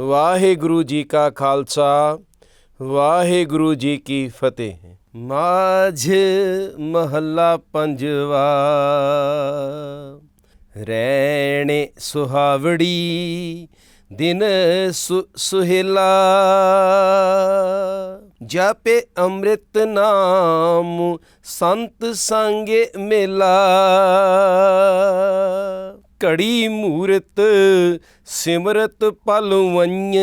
ਵਾਹਿਗੁਰੂ ਜੀ ਕਾ ਖਾਲਸਾ, ਵਾਹਿਗੁਰੂ ਜੀ ਕੀ ਫਤਿਹ। ਮਾਝ ਮਹੱਲਾ ਪੰਜਵਾ ਰਹਿਣੇ ਸੁਹਾਵੜੀ, ਦਿਨ ਸੁਹੇਲਾ। ਜਾਪੇ ਅੰਮ੍ਰਿਤ ਨਾਮ, ਸੰਤ ਸੰਗੇ ਮੇਲਾ। ਘੜੀ ਮੂਰਤ ਸਿਮਰਤ ਪਲਵੰਨ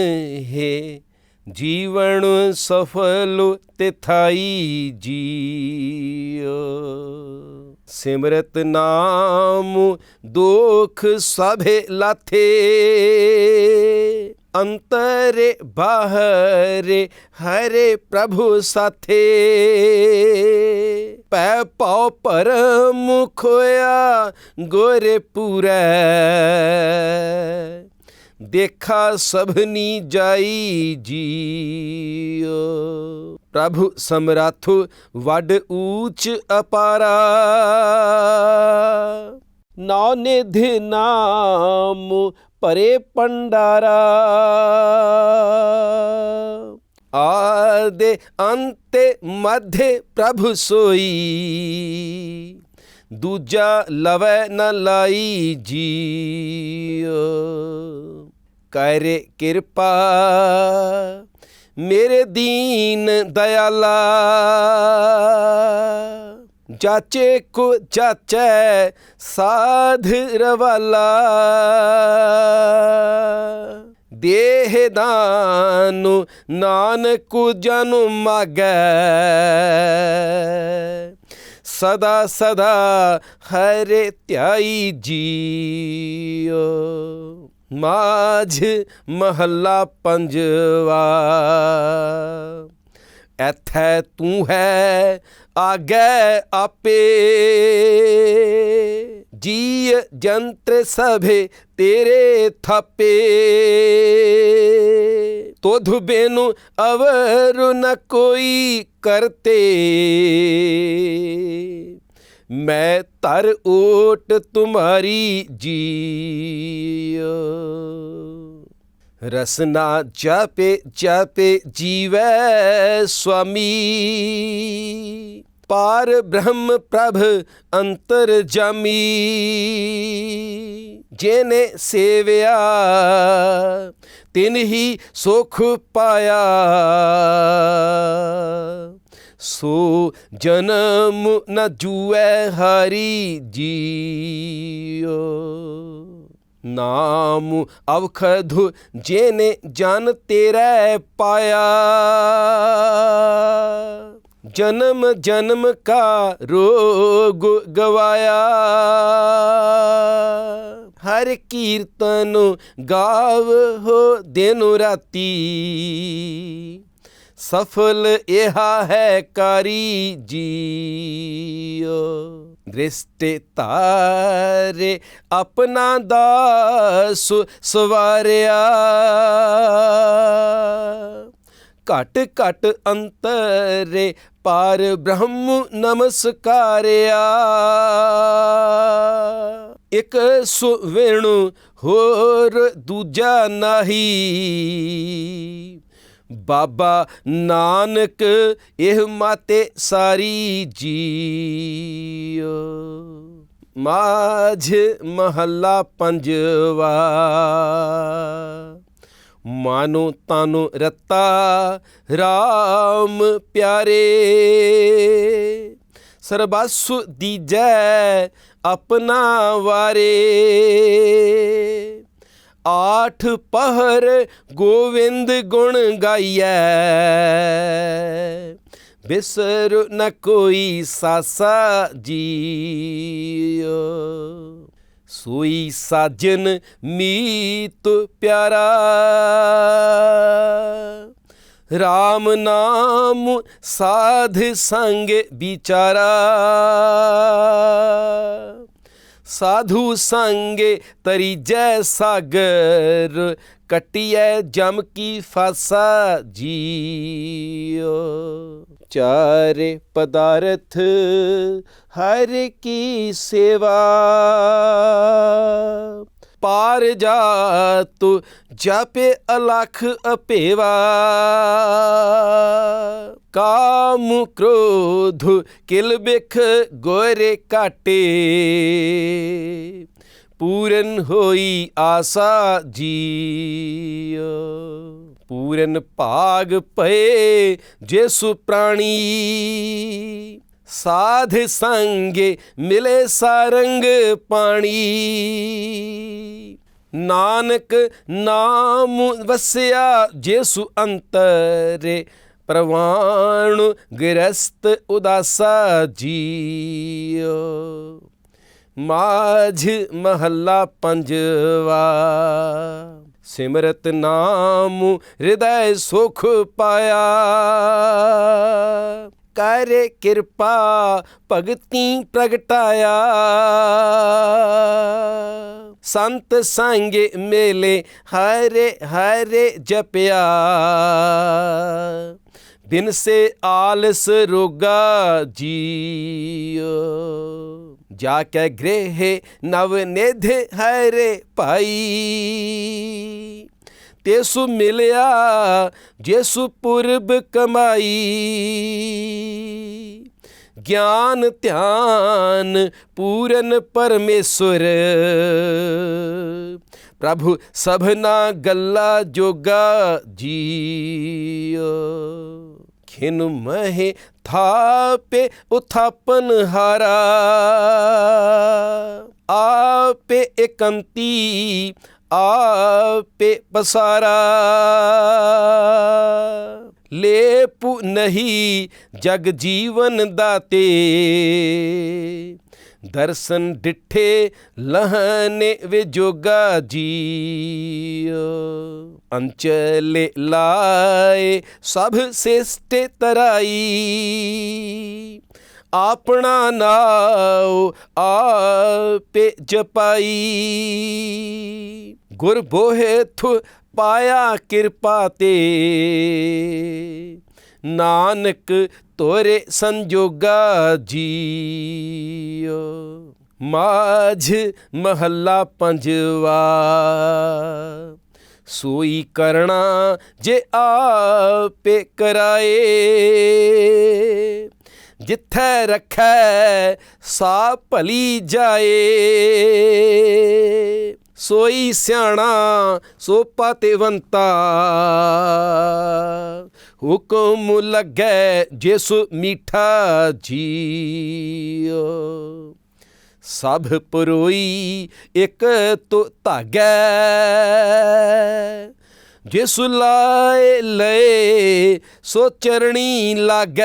ਹੈ। ਜੀਵਨ ਸਫਲ ਤੇ ਥਾਈ ਜੀਓ ਸਿਮਰਤ ਨਾਮ ਦੁਖ ਸਭੇ ਲਾਥੇ। ਅੰਤਰੇ ਬਾਹਰੇ ਹਰੇ ਪ੍ਰਭੂ ਸਾਥੇ। ਪੈ ਪਾਉ ਪਰਮ ਖੋਇਆ ਗੋਰੇ ਪੂਰੈ। ਦੇਖਾ ਸਭਨੀ ਜਾਈ ਜੀਓ। ਪ੍ਰਭੂ ਸਮਰਾਥੁ ਵੱਡ ਊਚ ਅਪਾਰਾ। ਨੌ ਨਿਧ ਨਾਮ ਪਰੇ ਪੰਡਾਰਾ। ਆਦੇ ਅੰਤੇ ਮਧੇ ਪ੍ਰਭੂ ਸੋਈ। ਦੂਜਾ ਲਵੈ ਨ ਲਾਈ ਜੀਓ ਕਰੇ ਕਿਰਪਾ ਮੇਰੇ ਦੀਨ ਦਇਆਲਾ। ਜਾਚੇ ਕੋ ਜਾਚੈ ਸਾਧ ਰਵਾਲਾ। ਦੇਹ ਦਾਨੁ ਨਾਨਕ ਜਨ ਮਾਗੈ। ਸਦਾ ਸਦਾ ਹਰੇ ਧਿਆਈ ਜੀਓ ਮਾਝ ਮਹੱਲਾ ਪੰਜਵਾ। ਐਥੈ ਤੂੰ ਹੈ ਆਗੈ ਆਪੇ। ਜੀ ਜੰਤਰ ਸਭੇ ਤੇਰੇ ਥਾਪੇ। ਤੋਧ ਬੇਨੁ ਅਵਰ ਨ ਕੋਈ ਕਰਤੇ। ਮੈਂ ਤਰ ਓਟ ਤੁਮਾਰੀ ਜੀ ਰਸਨਾ ਜਪੇ ਜਪੇ ਜੀਵੈ ਸੁਆਮੀ ਪਾਰ ਬ੍ਰਹਮ ਪ੍ਰਭ ਅੰਤਰ ਜਾਮੀ। ਜੇਨੇ ਸੇਵਿਆ, ਤਿਨ ਹੀ ਸੁਖ ਪਾਇਆ। ਸੋ ਜਨਮ ਨ ਜੂਐ ਹਰੀ ਜੀਓ। ਨਾਮ ਅਵਖਧੁ ਜੇਨੇ ਜਨ ਤੇਰੇ ਪਾਇਆ। ਜਨਮ ਜਨਮ ਕਾ ਰੋਗ ਗਵਾਇਆ। ਹਰ ਕੀਰਤਨ ਗਾਵ ਹੋ ਦਿਨ ਰਾਤੀ। ਸਫਲ ਇਹਾ ਹੈ ਕਾਰੀ ਜੀਓ। ਦ੍ਰਿਸ਼ਟੇ ਤਾਰੇ ਆਪਣਾ ਦਾਸ ਸਵਾਰਿਆ। ਘਟ ਘਟ ਅੰਤਰੇ ਪਾਰ ਬ੍ਰਹਮ ਨਮਸਕਾਰਿਆ। ਇਕ ਸੁਵੇਣੁ ਹੋਰ ਦੂਜਾ ਨਹੀਂ। ਬਾਬਾ ਨਾਨਕ, ਇਹ ਮਾਤੇ ਸਾਰੀ ਜੀਓ। ਮਾਝ ਮਹੱਲਾ ਪੰਜਵਾ। ਮਾਨੋ ਤਾਨੋ ਰਤਾ RAM ਪਿਆਰੇ। ਸਰਬਸੁ ਦੀਜੈ ਆਪਣਾ ਵਾਰੇ। ਆਠ ਪਹਰ ਗੋਵਿੰਦ ਗੁਣ ਗਾਈਐ। ਬਿਸਰ ਨ ਕੋਈ ਸਾਸਾ ਜੀਓ। ਸੋਈ ਸਾਜਨ ਮੀਤ ਪਿਆਰਾ। ਰਾਮ ਨਾਮ ਸਾਧ ਸੰਗ ਵਿਚਾਰਾ। ਸਾਧੂ ਸੰਗੇ ਤਰੀਜੈ ਸਾਗਰ ਕਟਿਐ ਜਮ ਕੀ ਫਾਸਾ ਜੀਓ। ਚਾਰੇ ਪਦਾਰਥ ਹਰ ਕੀ ਸੇਵਾ ਪਾਰ ਜਾਤੁ ਜਪੇ ਅਲਖ ਅਪੇਵਾ। ਕਾਮ ਕ੍ਰੋਧ ਕਿਲ ਬਿਖ ਗੋਰੇ ਕਾਟੇ ਪੂਰਨ ਹੋਈ ਆਸਾ ਜੀਓ। ਪੂਰਨ ਭਾਗ ਪਏ ਜੇਸੁ ਪ੍ਰਾਣੀ। ਸਾਧ ਸੰਗੇ ਮਿਲੇ ਸਾਰੰਗ ਪਾਣੀ। ਨਾਨਕ ਨਾਮ ਵਸਿਆ ਜੇਸੁ ਅੰਤਰੇ ਪ੍ਰਵਾਣ ਗ੍ਰਸਤ ਉਦਾਸਾ ਜੀਓ। ਮਾਝ ਮਹੱਲਾ ਪੰਜਵਾ, ਸਿਮਰਤ ਨਾਮ ਹਿਰਦੈ ਸੁਖ ਪਾਇਆ। ਕਰ ਕਿਰਪਾ, ਭਗਤੀ ਪ੍ਰਗਟਾਇਆ। ਸੰਤ ਸੰਗ ਮੇਲੇ ਹਰੇ ਹਰੇ ਜਪਿਆ। ਬਿਨ ਸੇ ਆਲਸ ਰੋਗਾ ਜੀਓ। ਜਾ ਕੇ ਗ੍ਰਹਿ ਨਵ ਨਿਧ ਹਰੇ ਭਾਈ। ਤੇਸੂ ਮਿਲਿਆ ਜਿਸੁ ਪੁਰਬ ਕਮਾਈ। ਗਿਆਨ, ਧਿਆਨ ਪੂਰਨ ਪਰਮੇਸ਼ਰ। ਪ੍ਰਭੂ ਸਭਨਾ ਗੱਲਾ ਜੋਗਾ ਜੀਓ। ਖਿਨ ਮਹਿ ਥਾਪੇ ਉਥਾਪਨ ਹਾਰਾ। ਆਪੇ ਇਕੰਤੀ ਆਪੇ ਪਸਾਰਾ। ਲੇਪੁ ਨਹੀਂ ਜਗ ਜੀਵਨ ਦਾਤੇ। ਦਰਸ਼ਨ ਡਿਠੇ ਲਹਨੇ ਵੇ ਜੋਗਾ ਜੀਓ ਅੰਚਲੇ ਲਾਏ ਸਭ ਸੇਸਟੇ ਤਰਾਈ। ਆਪਣਾ ਨਾਉ ਆਪੇ ਜਪਾਈ। ਗੁਰ ਬੋਹਿ ਥੁ ਪਾਇਆ ਕਿਰਪਾ ਤੇ। ਨਾਨਕ ਤੋਰੇ ਸੰਜੋਗਾ ਜੀਓ। ਮਾਝ ਮਹੱਲਾ ਪੰਜਵਾ। ਸੋਈ ਕਰਣਾ ਜੇ ਆਪੇ ਕਰਾਏ। ਜਿੱਥੈ ਰੱਖੈ ਸਾ ਭਲੀ ਜਾਏ। ਸੋਈ ਸਿਆਣਾ ਸੋ ਪਤਿਵੰਤਾ ਹੁਕਮ ਲੱਗੈ ਜਿਸ ਮੀਠਾ ਜੀਓ ਸਭ ਪਰੋਈ ਇੱਕ ਤੋ ਧਾਗੈ ਜਿਸ ਲਾਏ ਲਏ, ਸੋ ਚਰਣੀ ਲਾਗੈ।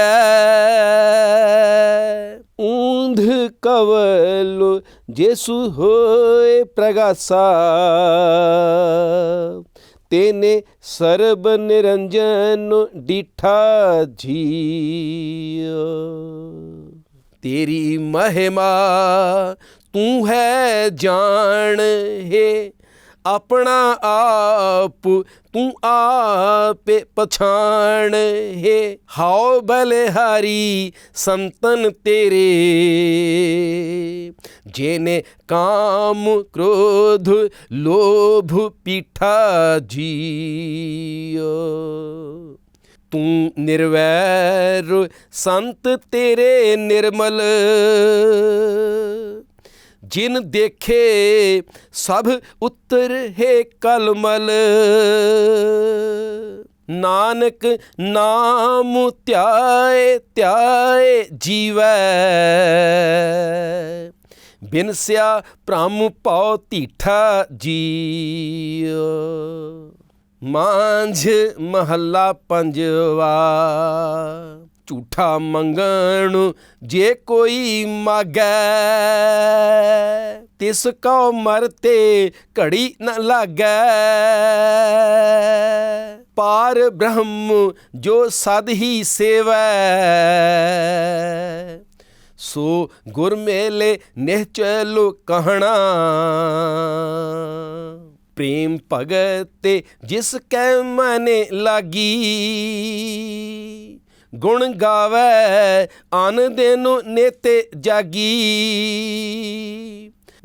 ਊਂਧ ਕਵਲ, ਜੇਸੂ ਹੋਏ ਪ੍ਰਗਾਸਾ। ਤੇਨੇ ਸਰਬ ਨਿਰੰਜਨ ਡੀਠਾ ਜੀਓ ਤੇਰੀ ਮਹਿਮਾ, ਤੂੰ ਹੈ ਜਾਣ ਹੈ। ਆਪਣਾ ਆਪ ਤੂੰ ਆਪੇ ਪਛਾਣ ਹੈ। ਹਾਉ ਬਲਿਹਾਰੀ ਸੰਤਨ ਤੇਰੇ। ਜੇਨੇ ਕਾਮ ਕ੍ਰੋਧ ਲੋਭ ਪੀਠਾ ਜੀਓ। ਤੂੰ ਨਿਰਵੈਰ ਸੰਤ ਤੇਰੇ ਨਿਰਮਲ। ਜਿਨ ਦੇਖੇ ਸਭ ਉਤਰ ਹੈ ਕਲਮਲ। ਨਾਨਕ ਨਾਮ ਧਿਆਏ ਧਿਆਏ ਜੀਵੈ। ਬਿਨਸਿਆ ਭ੍ਰਮ ਪਉ ਧੀਠਾ ਜੀਓ ਮਾਂਝ ਮਹੱਲਾ ਪੰਜਵਾ। ਝੂਠਾ ਮੰਗਣ ਜੇ ਕੋਈ ਮਾਗੈ। ਤਿਸ ਕਉ ਮਰਤੇ ਘੜੀ ਨ ਲਾਗੈ। ਪਾਰ ਬ੍ਰਹਮ ਜੋ ਸਦ ਹੀ ਸੇਵੈ। ਸੋ ਗੁਰ ਮੇਲੇ ਨਿਹਚਲੁ ਕਹਣਾ ਪ੍ਰੇਮ ਭਗਤ ਤੇ ਜਿਸ ਕੈ ਮਨੇ ਲਾਗੀ। ਗੁਣ ਗਾਵੇ ਆਨ ਦੇ ਨੂੰ ਨੇਤੇ ਜਾਗੀ।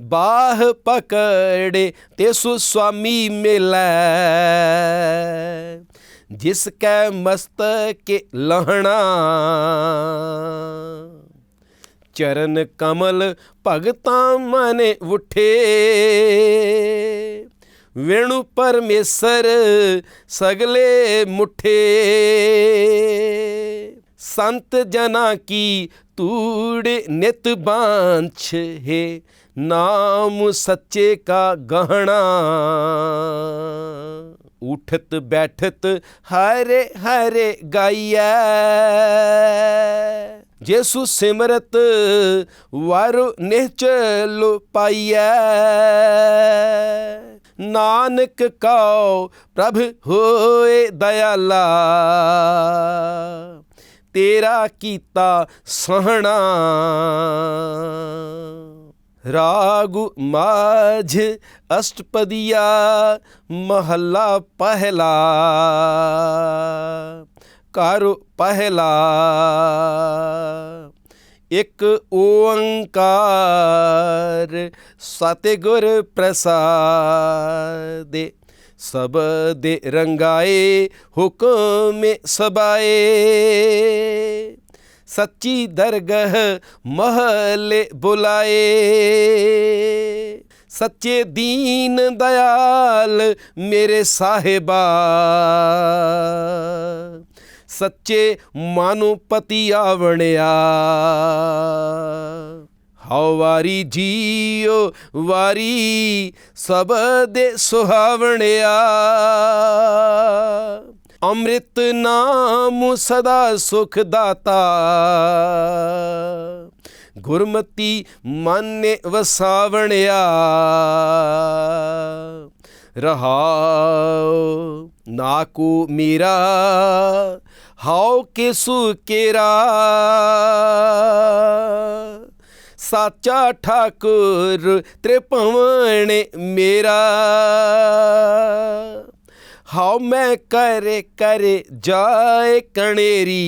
ਬਾਹ ਪਕੜੇ ਤੇ ਸੁ ਸੁਆਮੀ ਮਿਲੈ। ਜਿਸ ਕੈ ਮਸਤਕੇ ਲਹਣਾ। ਚਰਨ ਕਮਲ ਭਗਤਾਂ ਮਨੇ ਉਠੇ। ਵੇਣੂ ਪਰਮੇਸ਼ਰ ਸਗਲੇ ਮੁਠੇ। ਸੰਤ ਜਨਾ ਕੀ ਤੂੜ ਨਿਤ ਬਾਂਛ। ਹੈ ਨਾਮ ਸੱਚੇ ਕਾ ਗਹਣਾ। ਉਠਤ ਬੈਠਤ ਹਰੇ ਹਰੇ ਗਾਈਐ। ਜੇਸੂ ਸਿਮਰਤ ਵਾਰੂ ਨਿਹਚਲ ਪਾਈਐ ਨਾਨਕ ਕਉ ਪ੍ਰਭ ਹੋਏ ਦਇਆਲਾ। ਤੇਰਾ ਕੀਤਾ ਸਹਣਾ। ਰਾਗੁ ਮਾਝ ਅਸ਼ਟਪਦੀਆ ਮਹੱਲਾ ਪਹਿਲਾ ਕਰ ਪਹਿਲਾ ਇੱਕ ਓੰਕਾਰ ਸਤਿਗੁਰ ਪ੍ਰਸਾਦ ਪ੍ਰਸਾਦੇ ਦੇ ਰੰਗਾਏ ਹੁਕਮ ਸਬਾਏ ਸੱਚੀ ਦਰਗਹ ਮਹਲੇ ਬੁਲਾਏ। ਸੱਚੇ ਦੀਨ ਦਇਆਲ ਮੇਰੇ ਸਾਹਿਬਾ। ਸੱਚੇ ਮਾਨੁ ਪਤੀ ਆਵਣਿਆ। ਹਉ ਵਾਰੀ ਜੀਓ ਵਾਰੀ ਸਭ ਦੇ ਸੁਹਾਵਣਿਆ। ਅੰਮ੍ਰਿਤ ਨਾਮ ਸਦਾ ਸੁਖ ਦਾਤਾ। ਗੁਰਮਤੀ ਮਨ ਵਸਾਵਣਿਆ। ਰਹਾਉ ਨਾ ਕੋ ਮੇਰਾ, ਹਾਉ ਕਿਸੂ ਕੇਰਾ। ਸਾਚਾ ਠਾਕੁਰ ਤ੍ਰਿਭਵਨ ਮੇਰਾ। ਹਾਉ ਮੈਂ ਕਰੇ ਕਰੇ ਜਾਏ ਕਣੇਰੀ,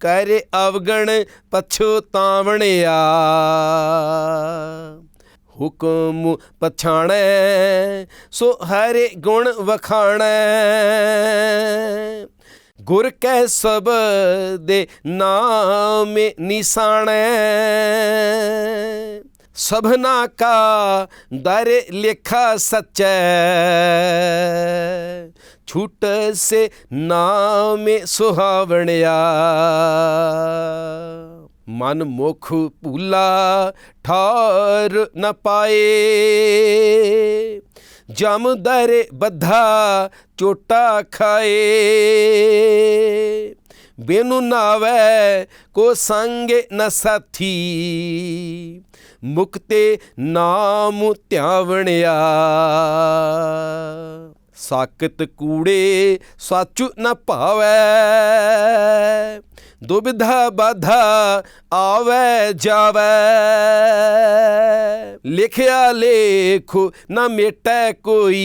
ਕਰੇ ਅਵਗਣ ਪਛੋਤਾਵਣਿਆ ਹੁਕਮ ਪਛਾਣੈ, ਸੋ ਹਰੇ ਗੁਣ ਵਖਾਣੈ। ਗੁਰ ਕੈ ਸਬ ਦੇ ਨਾਮ ਨਿਸਾਣੈ। ਸਭਨਾ ਕਾ ਦਰ ਲਿਖਾ ਸਚੈ। ਛੂਟ ਸੇ ਨਾਮੇ ਸੁਹਾਵਣਿਆ। ਮਨ ਮੁਖ ਭੂਲਾ ਠਾਰ ਨ ਪਾਏ। ਜਮ ਦਰੇ ਬੱਧਾ ਚੋਟਾ ਖਾਏ। ਬੇਨੂ ਨਾਵੇ ਕੋ ਸੰਗੇ ਨ ਸਾਥੀ। ਮੁਕਤੇ ਨਾਮ ਧਿਆਵਣਿਆ। ਸਾਕਤ ਕੂੜੇ ਸਾਚੁ ਨ ਭਾਵੈ। ਦੁਬਿਧਾ ਬਾਧਾ ਆਵੇ ਜਾਵੇ। ਲਿਖਿਆ ਲੇਖ ਨ ਮੇਟੈ ਕੋਈ।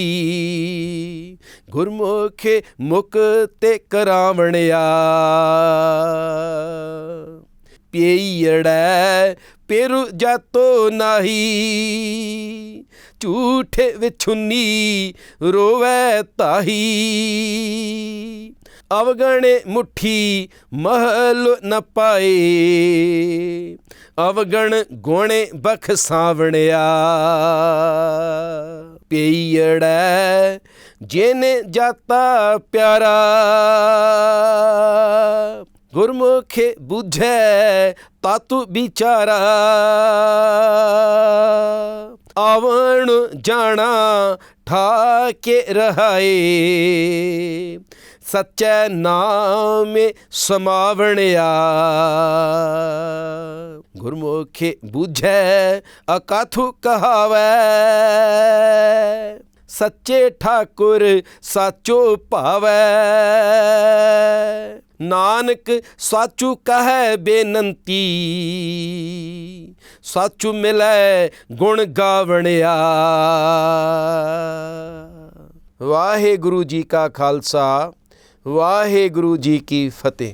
ਗੁਰਮੁਖੇ ਮੁਕਤੇ ਕਰਾਵਣਿਆ। ਪੀੜੈ ਪੇਰੂ ਜਾਤੋ ਨਾਹੀ। ਝੂਠੇ ਵਿਛੁੰਨੀ ਰੋਵੇ ਤਾਹੀ। ਅਵਗਣੇ ਮੁਠੀ ਮਹਲ ਨ ਪਾਏ। ਅਵਗਣ ਗੋਣੇ ਬਖਸਾਵਣਿਆ ਪੀੜੈ ਜੇਨੇ ਜਾਤਾ ਪਿਆਰਾ। ਗੁਰਮੁਖੇ 부ਝੈ ਤਾਤੂ ਵਿਚਾਰਾ। ਆਵਣ ਜਾਣਾ ਠਾਕੇ ਰਹਾਏ। ਸੱਚੈ ਨਾਮ ਸਮਾਵਣਿਆ। ਗੁਰਮੁਖੇ 부ਝੈ ਅਕਾਥੂ ਕਹਾਵੈ। ਸੱਚੇ ਠਾਕੁਰ ਸਾਚੋ ਭਾਵੈ। ਨਾਨਕ ਸਾਚੂ ਕਹੈ ਬੇਨੰਤੀ। ਸਾਚੂ ਮਿਲੈ ਗੁਣ ਗਾਵਣਿਆ। ਵਾਹਿਗੁਰੂ ਜੀ ਕਾ ਖਾਲਸਾ, ਵਾਹਿਗੁਰੂ ਜੀ ਕੀ ਫਤਿਹ।